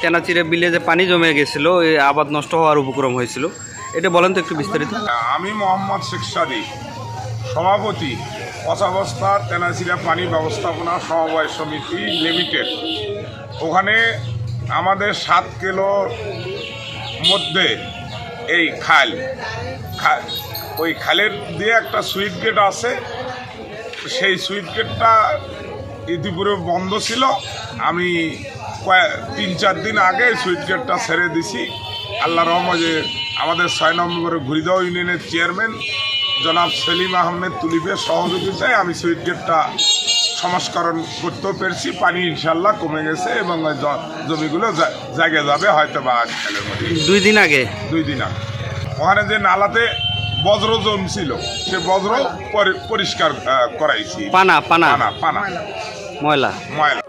তেনাচিরে বিলে যে পানি জমে গেছিল এই আবাদ নষ্ট হওয়ার উপক্রম হয়েছিল। এটা বলেন তো একটু বিস্তারিত। আমি মোহাম্মদ শেখ সাদি, সভাপতি অসাবস্থা তেনাসিরা পানি ব্যবস্থাপনা সমবায় সমিতি লিমিটেড। ওখানে আমাদের সাত কিলোর মধ্যে এই খাল ওই খালের দিয়ে একটা সুইট গেট আছে। সেই সুইট গেটটা ইতিপূর্বে বন্ধ ছিল। আমি তিন চার দিন আগে সুইট গেটটা ছেড়ে দিছি। আল্লাহ রহমতে আমাদের ছয় নম্বরে ঘুরিদাও ইউনিয়নের চেয়ারম্যান জনাব সেলিম আহমেদ তুলিফের সহযোগিতায় আমি সুইট গেটটা সংস্করণ করতেও পেরেছি। পানি ইনশাল্লাহ কমে গেছে এবং ওই জমিগুলো জায়গা যাবে হয়তো বা আজকালের মধ্যে। দুই দিন আগে? দুই দিন আগে। ওখানে যে নালাতে বজ্র জমছিল সে বজ্র পরিষ্কার করাইছি। পানা পানা? পানা পানা। ময়লা ময়লা